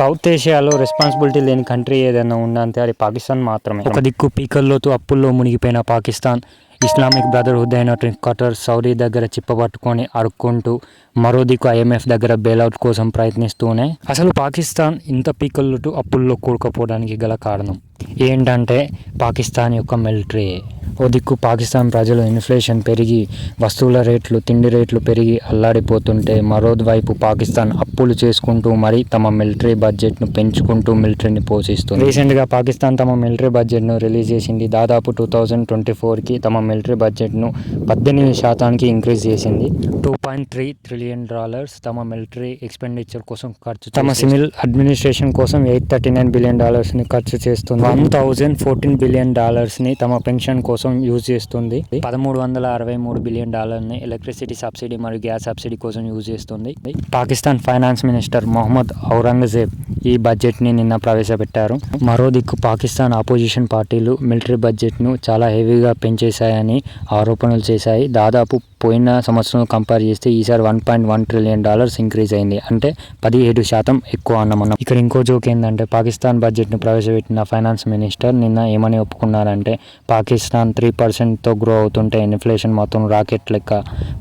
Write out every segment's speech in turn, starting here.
South ఏషియాలో responsibility లేని country ఏదైనా ఉందంటే అది పాకిస్తాన్ మాత్రమే. ఒక దిక్కు పీకల్లోతో అప్పుల్లో మునిగిపోయిన పాకిస్తాన్. ఇస్లామిక్ బ్రదర్హుడ్ అయినటువంటి ఖటర్ సౌదీ దగ్గర చిప్పబట్టుకొని అడుక్కుంటూ మరో దిక్కు ఐఎంఎఫ్ దగ్గర బెయిలౌట్ కోసం ప్రయత్నిస్తూనే అసలు పాకిస్తాన్ ఇంత పీకల్లోటు అప్పుల్లో కూడుకపోవడానికి గల కారణం ఏంటంటే పాకిస్తాన్ యొక్క మిలిటరీ ఓ దిక్కు పాకిస్తాన్ ప్రజలు ఇన్ఫ్లేషన్ పెరిగి వస్తువుల రేట్లు తిండి రేట్లు పెరిగి అల్లాడిపోతుంటే మరోవైపు పాకిస్తాన్ అప్పులు చేసుకుంటూ మరి తమ మిలిటరీ బడ్జెట్ను పెంచుకుంటూ మిలిటరీని పోషిస్తుంది. రీసెంట్గా పాకిస్తాన్ తమ మిలిటరీ బడ్జెట్ను రిలీజ్ చేసింది. దాదాపు టూ థౌజండ్ ట్వంటీ ఫోర్కి తమ మిలిటరీ బడ్జెట్ను పద్దెనిమిది శాతానికి ఇంక్రీజ్ చేసింది. Two point three trillion dollars తమ మిలిటరీ ఎక్స్పెండిచర్ కోసం ఖర్చు తమ సివిల్ అడ్మినిస్ట్రేషన్ కోసం ఎయిట్ థర్టీ నైన్ బిలియన్ డాలర్స్ని ఖర్చు చేస్తుంది. వన్ థౌజండ్ ఫోర్టీన్ బిలియన్ డాలర్స్ని తమ పెన్షన్ కోసం యూజ్ చేస్తుంది. పదమూడు వందల అరవై మూడు బిలియన్ డాలర్ని ఎలక్ట్రిసిటీ సబ్సిడీ మరియు గ్యాస్ సబ్సిడీ కోసం యూజ్ చేస్తుంది. పాకిస్తాన్ ఫైనాన్స్ మినిస్టర్ మొహమ్మద్ ఔరంగజేబ్ ఈ బడ్జెట్ని నిన్న ప్రవేశపెట్టారు. మరో దిక్కు పాకిస్తాన్ ఆపోజిషన్ పార్టీలు మిలిటరీ బడ్జెట్ను చాలా హెవీగా పెంచేశాయని ఆరోపణలు చేశాయి. దాదాపు పోయిన సంవత్సరం కంపేర్ చేస్తే ఈసారి one point one trillion dollars increase అయింది. అంటే పదిహేడు శాతం ఎక్కువ అన్నమన్నాం ఇక్కడ ఇంకో జోక్ ఏంటంటే పాకిస్తాన్ బడ్జెట్ను ప్రవేశపెట్టిన ఫైనాన్స్ మినిస్టర్ నిన్న ఏమని ఒప్పుకున్నారంటే పాకిస్తాన్ త్రీ పర్సెంట్తో గ్రో అవుతుంటే ఇన్ఫ్లేషన్ మొత్తం రాకెట్ లెక్క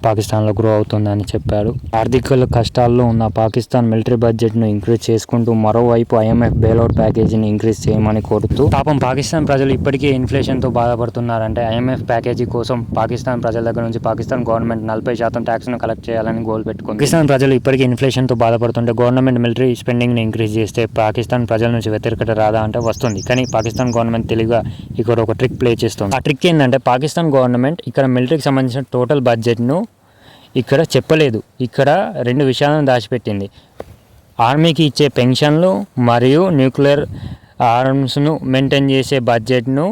పాకిస్తాన్లో గ్రో అవుతుందని చెప్పారు. ఆర్థిక కష్టాల్లో ఉన్న పాకిస్తాన్ మిలిటరీ బడ్జెట్ను ఇంక్రీజ్ చేసుకుంటూ మరోవైపు ఐఎంఎఫ్ బెయిల్అవుట్ ప్యాకేజీని ఇంక్రీజ్ చేయమని కోరుతూ పాపం పాకిస్తాన్ ప్రజలు ఇప్పటికే ఇన్ఫ్లేషన్తో బాధపడుతున్నారంటే ఐఎంఎఫ్ ప్యాకేజీ కోసం పాకిస్తాన్ ప్రజల దగ్గర నుంచి పాకిస్తాన్ గవర్నమెంట్ నలభై శాతం ట్యాక్స్ను కలెక్ట్ చేయాలని గోల్ పెట్టుకుంది. పాకిస్తాన్ ప్రజలు ఇప్పటికీ ఇన్ఫ్లేషన్తో బాధపడుతుంటే గవర్నమెంట్ మిలిటరీ స్పెండింగ్ని ఇంక్రీజ్ చేస్తే పాకిస్తాన్ ప్రజల నుంచి వ్యతిరేకత రాదా అంటే వస్తుంది. కానీ పాకిస్తాన్ గవర్నమెంట్ తెలివిగా ఇక్కడ ఒక ట్రిక్ ప్లే చేస్తుంది. ఆ ట్రిక్ ఏంటంటే పాకిస్తాన్ గవర్నమెంట్ ఇక్కడ మిలిటరీకి సంబంధించిన టోటల్ బడ్జెట్ను ఇక్కడ చెప్పలేదు. ఇక్కడ రెండు విషయాలను దాచిపెట్టింది. ఆర్మీకి ఇచ్చే పెన్షన్లు మరియు న్యూక్లియర్ ఆర్మ్స్ను మెయింటైన్ చేసే బడ్జెట్ను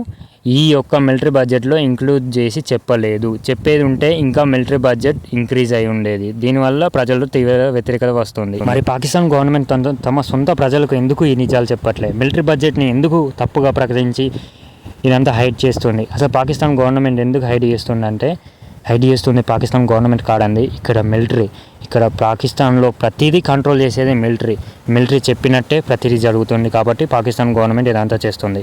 ఈ యొక్క మిలిటరీ బడ్జెట్లో ఇంక్లూడ్ చేసి చెప్పలేదు. చెప్పేది ఉంటే ఇంకా మిలిటరీ బడ్జెట్ ఇంక్రీజ్ అయి ఉండేది. దీనివల్ల ప్రజలు తీవ్ర వ్యతిరేకత వస్తుంది. మరి పాకిస్తాన్ గవర్నమెంట్ తన తమ సొంత ప్రజలకు ఎందుకు ఈ నిజాలు చెప్పట్లేదు? మిలిటరీ బడ్జెట్ని ఎందుకు తప్పుగా ప్రకటించి ఇదంతా హైడ్ చేస్తుంది? అసలు పాకిస్తాన్ గవర్నమెంట్ ఎందుకు హైడ్ చేస్తుందంటే హైడ్ చేస్తుంది పాకిస్తాన్ గవర్నమెంట్ కాడండి ఇక్కడ మిలిటరీ. ఇక్కడ పాకిస్తాన్లో ప్రతిదీ కంట్రోల్ చేసేది మిలిటరీ. మిలిటరీ చెప్పినట్టే ప్రతిదీ జరుగుతుంది కాబట్టి పాకిస్తాన్ గవర్నమెంట్ ఇదంతా చేస్తుంది.